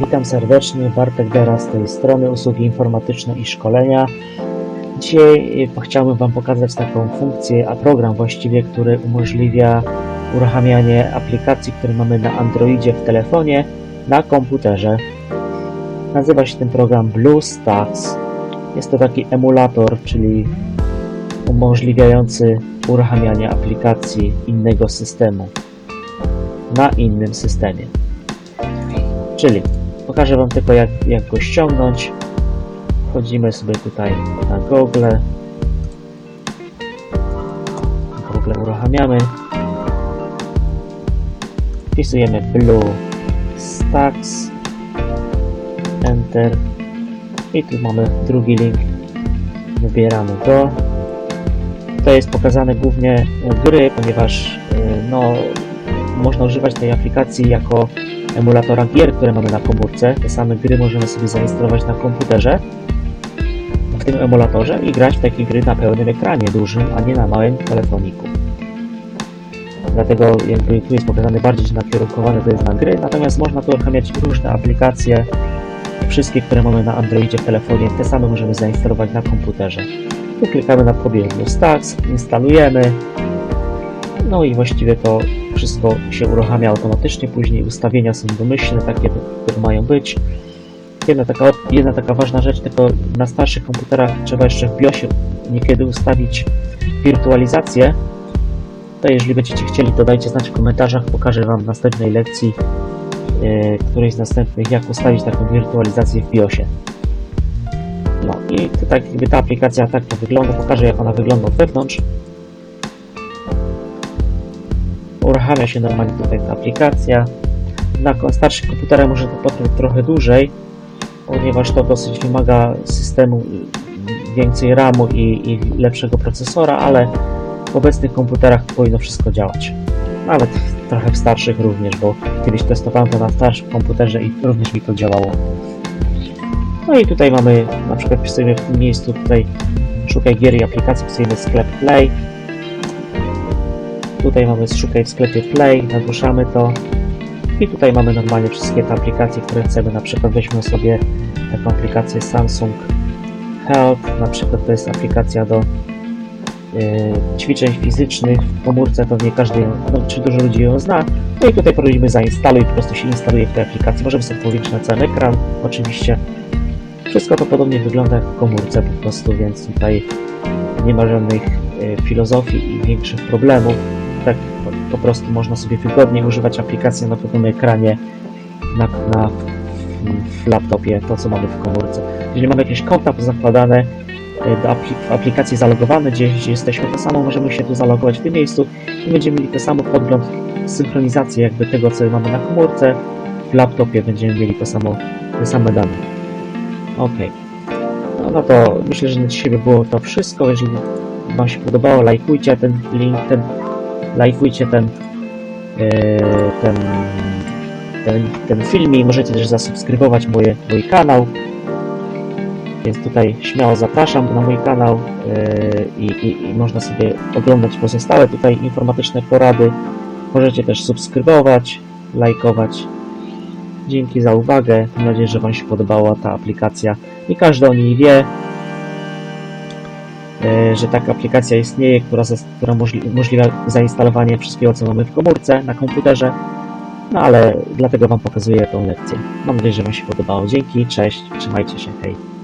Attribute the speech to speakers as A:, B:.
A: Witam serdecznie, Bartek Dera z tej strony usługi informatyczne i szkolenia. Dzisiaj e, chciałbym Wam pokazać taką funkcję, a program właściwie, który umożliwia uruchamianie aplikacji, które mamy na Androidzie w telefonie, na komputerze. Nazywa się ten program BlueStacks. Jest to taki emulator, czyli umożliwiający uruchamianie aplikacji innego systemu na innym systemie. Czyli pokażę Wam tylko jak, jak go ściągnąć. Wchodzimy sobie tutaj na Google. Google uruchamiamy. Wpisujemy Blue Stacks. Enter. I tu mamy drugi link. Wybieramy go. Tutaj jest pokazane głównie gry, ponieważ yy, no, można używać tej aplikacji jako emulatora gier, które mamy na komórce. Te same gry możemy sobie zainstalować na komputerze w tym emulatorze i grać w takie gry na pełnym ekranie dużym, a nie na małym telefoniku. Dlatego jakby tu jest pokazane bardziej nakierunkowane to jest na gry, natomiast można tu uruchamiać różne aplikacje, wszystkie, które mamy na Androidzie w telefonie, te same możemy zainstalować na komputerze. Tu klikamy na pobieżniu Stacks, instalujemy, no i właściwie to wszystko się uruchamia automatycznie, później ustawienia są domyślne, takie, które mają być. Jedna taka, jedna taka ważna rzecz, tylko na starszych komputerach trzeba jeszcze w BIOSie niekiedy ustawić wirtualizację. To jeżeli będziecie chcieli, to dajcie znać w komentarzach, pokażę Wam w następnej lekcji, yy, którejś z następnych, jak ustawić taką wirtualizację w BIOSie. No i to tak jakby ta aplikacja tak to wygląda, pokażę jak ona wygląda od wewnątrz. Uruchamia się normalnie tutaj ta aplikacja. Na starszych komputerach może to potrwać trochę dłużej, ponieważ to dosyć wymaga systemu więcej RAMu i, i lepszego procesora, ale w obecnych komputerach powinno wszystko działać. Nawet trochę w starszych również, bo kiedyś testowałem to na starszym komputerze i również mi to działało. No i tutaj mamy, na przykład wpisujemy w tym miejscu tutaj szukaj gier i aplikacji, wpisujemy sklep Play, Tutaj mamy szukaj w sklepie Play, nagłuszamy to. I tutaj mamy normalnie wszystkie te aplikacje, które chcemy. Na przykład weźmy sobie taką aplikację Samsung Health. Na przykład to jest aplikacja do yy, ćwiczeń fizycznych w komórce. Pewnie każdy, no, czy dużo ludzi ją zna. No i tutaj prosimy zainstaluj, po prostu się instaluje w tej aplikacji. Możemy sobie powiększyć na cały ekran, oczywiście. Wszystko to podobnie wygląda jak w komórce po prostu, więc tutaj nie ma żadnych yy, filozofii i większych problemów tak po, prostu można sobie wygodnie używać aplikacji na pewnym ekranie na, na, w, laptopie, to co mamy w komórce. Jeżeli mamy jakieś konta zakładane do apli w aplikacji zalogowane, gdzie, jesteśmy, to samo możemy się tu zalogować w tym miejscu i będziemy mieli ten sam podgląd, synchronizację jakby tego, co mamy na komórce, w laptopie będziemy mieli to samo, te same dane. Ok. No, no to myślę, że na dzisiaj by było to wszystko. Jeżeli Wam się podobało, lajkujcie ten link, ten lajkujcie ten, ten, ten, ten film i możecie też zasubskrybować moje, mój kanał. Więc tutaj śmiało zapraszam na mój kanał i, i, i można sobie oglądać pozostałe tutaj informatyczne porady. Możecie też subskrybować, lajkować. Dzięki za uwagę. Mam nadzieję, że Wam się podobała ta aplikacja i każdy o niej wie że taka aplikacja istnieje, która, która umożliwia zainstalowanie wszystkiego, co mamy w komórce, na komputerze. No ale dlatego Wam pokazuję tą lekcję. Mam nadzieję, że Wam się podobało. Dzięki, cześć, trzymajcie się, hej.